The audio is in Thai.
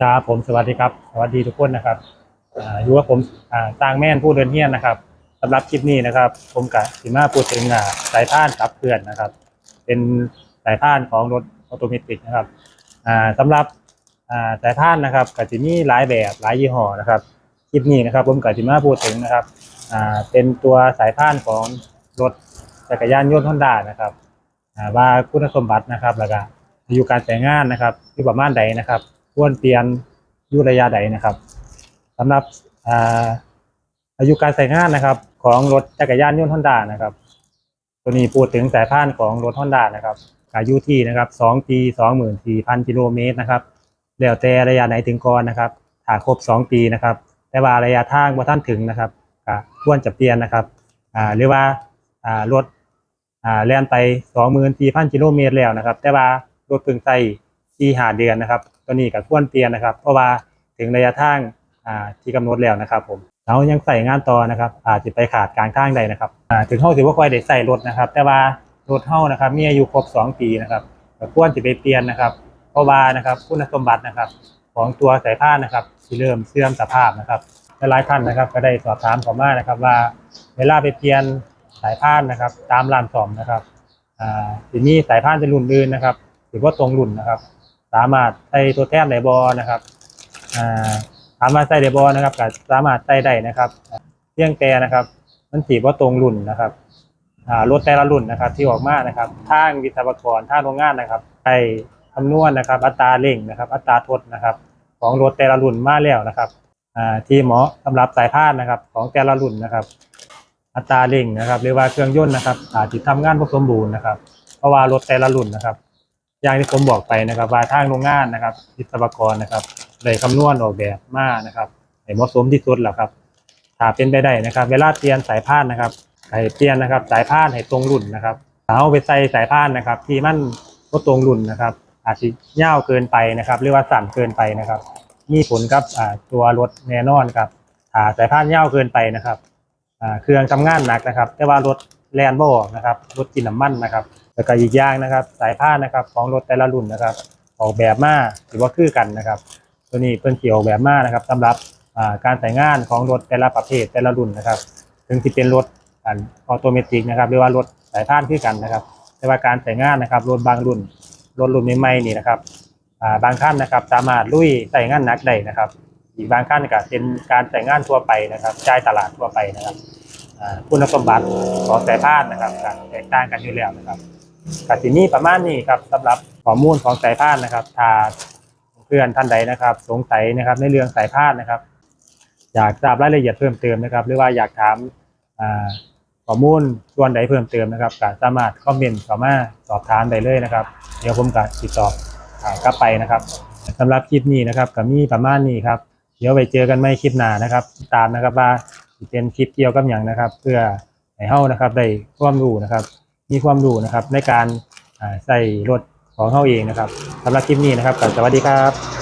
ครับผมสวัสดีครับสวัสดีทุกคนนะครับอ่าอยู่กับผมอ่าตางแม่นผู้เดินเฮียนนะครับสำหรับคลิปนี้นะครับ ผมกับสิมาพูดถึงอ่าสายพานขับเคลื่อนนะครับ เป็นสายพานของรถออโตเมติกนะครับอ่าสำหรับอ่าสายพานนะครับก็จะมีหลายแบบหลายยี่ห้อนะครับคลิปนี้นะครับ ผมกับสิมาพูดถึงนะครับอ่าเป็นตัวสายพานของรถจักรยานยนต์ฮอนด้านะครับอ่าว่าคุณสมบัตินะครับแล้วก็อายุการใช้งานนะครับอยู่ประมาณใดนะครับ ควรเปลี่ยนยุระยะใดนะครับสำหรับอายุการใช้งานนะครับ ของรถจักรยานยนต์ฮอนด้านะครับ ตัวนี้พูดถึงสายพานของรถฮอนด้านะครับอายุที่นะครับ2ปี24,000กิโลเมตรนะครับแล้วแต่ระยะไหนถึงก่อนนะครับถ้าครบ2ปีนะครับ แต่ว่าระยะทางบ่ท่านถึงนะครับควรจะเปลี่ยนนะครับหรือว่าอ่ารถอ่าแล่นไป24,000กิโลเมตรแล้วนะครับ แต่ว่ารถเพิ่งใส่ที่หาเดือนนะครับ ตัวนี้ก็ควรเปลี่ยนนะครับ เพราะว่าถึงระยะทางที่กำหนดแล้วนะครับผมเรายังใส่งานต่อนะครับอาจจะไปขาดกลางทางใดนะครับถึงเฮาสิบ่าค่อยได้ใส่รถนะครับ แต่ว่ารถเฮานะครับมีอายุครบ 2 ปีนะครับก็ควรจะไปเปลี่ยนนะครับเพราะว่านะครับคุณสมบัตินะครับ ของตัวสายพานนะครับที่เริ่มเสื่อมสภาพนะครับหลายท่านนะครับ ก็ได้สอบถามเข้ามานะครับ ว่าเวลาไปเปลี่ยนสายพานนะครับ ตามร้านซ่อมนะครับอ่าทีนี้สายพานจะรุ่นอื่นนะครับหรือว่าตรงรุ่นนะครับ สามารถใส่ตัวแทนได้บอนะครับอ่าสามารถใส่ได้บอนะครับก็สามารถใส่ได้นะครับเพียงแต่นะครับ มันสีว่าตรงรุ่นนะครับอ่ารถแต่ละรุ่นนะครับ ที่ออกมานะครับทางวิศวกรทางโรงงานนะครับใช้คำนวณนะครับ อัตราเร่งนะครับ อัตราทดนะครับ ของรถแต่ละรุ่นมาแล้วนะครับอ่าที่เหมาะสำหรับสายพานนะครับ ของแต่ละรุ่นนะครับ อัตราเร่งนะครับหรือว่าเครื่องยนต์นะครับอาจจะทำงานบ่สมบูรณ์นะครับ เพราะว่ารถแต่ละรุ่นนะครับ อย่างที่ผมบอกไปนะครับ ว่าทางโรงงานนะครับวิศวกรนะครับได้คำนวณออกแบบมานะครับให้เหมาะสมที่สุดแล้วครับถ้าเป็นไปได้นะครับ เวลาเปลี่ยนสายพานนะครับให้เปลี่ยนนะครับ สายพานให้ตรงรุ่นนะครับถ้าเอาไปใส่สายพานนะครับ ที่มันก็ตรงรุ่นนะครับ อาจจะยาวเกินไปนะครับหรือว่าสั้นเกินไปนะครับ มีผลกับตัวรถแน่นอนครับถ้าสายพานยาวเกินไปนะครับเครื่องทำงานหนักนะครับ แต่ว่ารถแลนบ่ออกนะครับรถกินน้ำมันนะครับ แล้วก็อีกอย่างนะครับ สายพานนะครับของรถแต่ละรุ่นนะครับ ออกแบบมาถือว่าคือกันนะครับ ตัวนี้เพิ่นเกี่ยวแบบมานะครับสำหรับการใช้งานของรถแต่ละประเภทแต่ละรุ่นนะครับ ถึงที่เป็นรถอันออโตเมติกนะครับหรือว่ารถสายพานคือกันนะครับ แต่ว่าการใช้งานนะครับรถบางรุ่นรถรุ่นใหม่ๆนี่นะครับบางคันนะครับสามารถลุยใช้งานหนักได้นะครับ อีกบางคันก็เป็นการใช้งานทั่วไปนะครับจ่ายตลาดทั่วไปนะครับคุณสมบัติของสายพานนะครับก็แตกต่างกันอยู่แล้วนะครับ กสินี้ประมาณนี้ครับสำหรับข้อมูลของสายพานนะครับ ถ้าเพื่อนท่านใดนะครับ สงสัยนะครับในเรื่องสายพานนะครับ อยากทราบรายละเอียดเพิ่มเติมนะครับ หรือว่าอยากถามข้อมูลส่วนใดเพิ่มเติมนะครับก็สามารถคอมเมนต์เข้ามาสอบถามได้เลยนะครับ เดี๋ยวผมก็ติดต่อกลับไปนะครับสำหรับคลิปนี้นะครับก็มีประมาณนี้ครับเดี๋ยวไปเจอกันใหม่คลิปหน้านะครับ ตามนะครับว่าเป็นคลิปเกี่ยวกับอย่างนะครับ เพื่อให้เฮานะครับได้ความรู้นะครับ มีความรู้นะครับในการใส่รถของเขาเองนะครับสำหรับคลิปนี้นะครับสวัสดีครับ